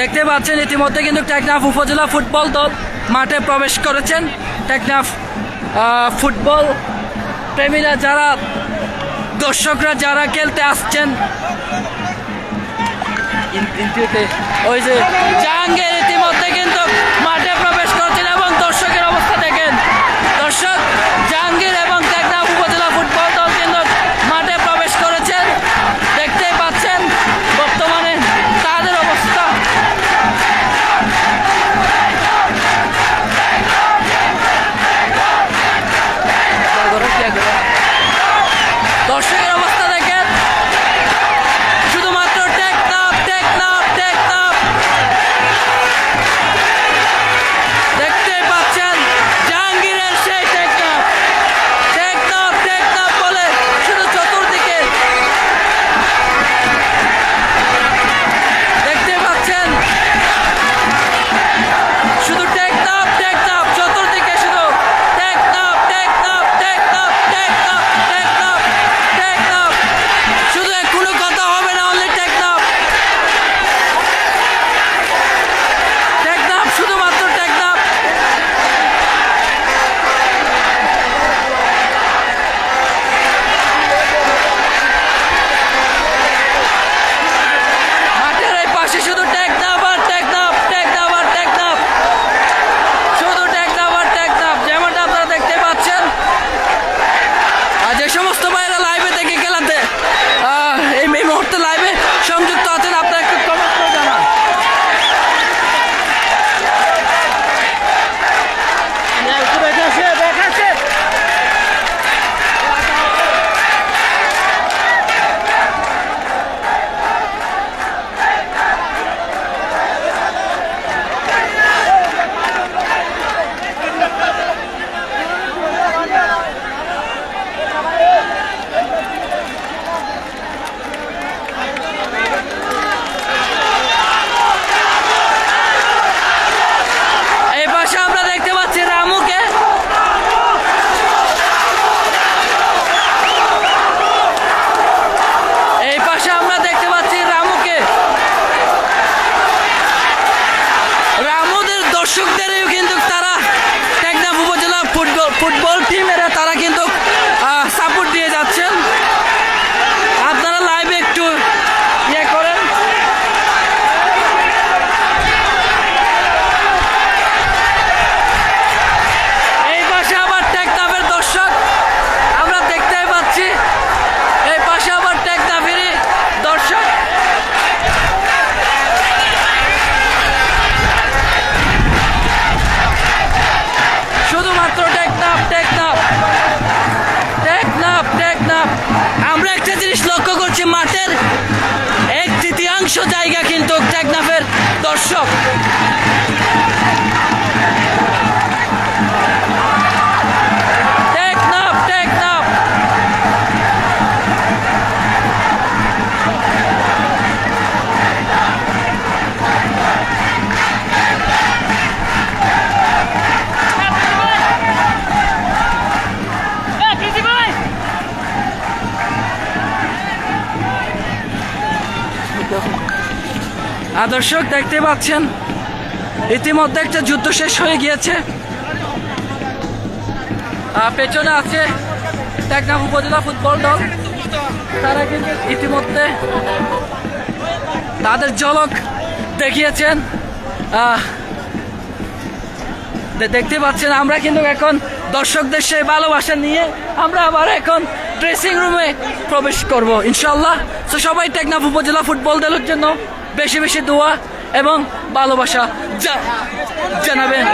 দেখতে পাচ্ছেন, ইতিমধ্যে কিন্তু টেকনাফ উপজেলা ফুটবল দল মাঠে প্রবেশ করেছেন। টেকনাফ ফুটবল প্রেমীরা যারা, দর্শকরা যারা খেলতে আসছেন ওই যে জাহাঙ্গীর ফুটবল দর্শক দেখতে পাচ্ছেন। ইতিমধ্যে একটা যুদ্ধ শেষ হয়ে গিয়েছে। পেছনে আছে টেকনাফ উপজেলা ফুটবল দল। তারা কিন্তু ইতিমধ্যে তাদের ঝলক দেখিয়েছেন। দেখতে পাচ্ছেন, আমরা কিন্তু এখন দর্শকদের সেই ভালোবাসা নিয়ে আমরা আবার এখন ড্রেসিং রুমে প্রবেশ করব ইনশাল্লাহ তো সবাই টেকনাফ উপজেলা ফুটবল দলের জন্য বেশি বেশি দোয়া এবং ভালোবাসা জানাবেন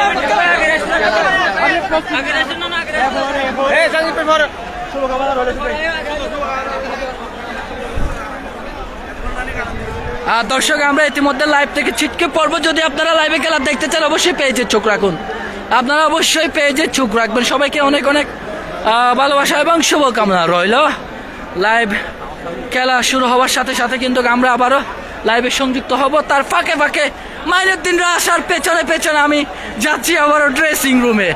আর দর্শক আমরা ইতিমধ্যে লাইভ থেকে ছিটকে পড়ব। যদি আপনারা লাইভে খেলা দেখতে চান অবশ্যই পেজে চোখ রাখুন। আপনারা অবশ্যই পেজে চোখ রাখবেন। সবাইকে অনেক অনেক ভালোবাসা এবং শুভকামনা রইল। লাইভ খেলা শুরু হওয়ার সাথে সাথে কিন্তু আমরা আবারও লাইভে সংযুক্ত হব, তার ফাঁকে ফাঁকে মাইনের দিনরা আসার পেছনে পেছনে আমি যাচ্ছি আবারও ড্রেসিং রুমে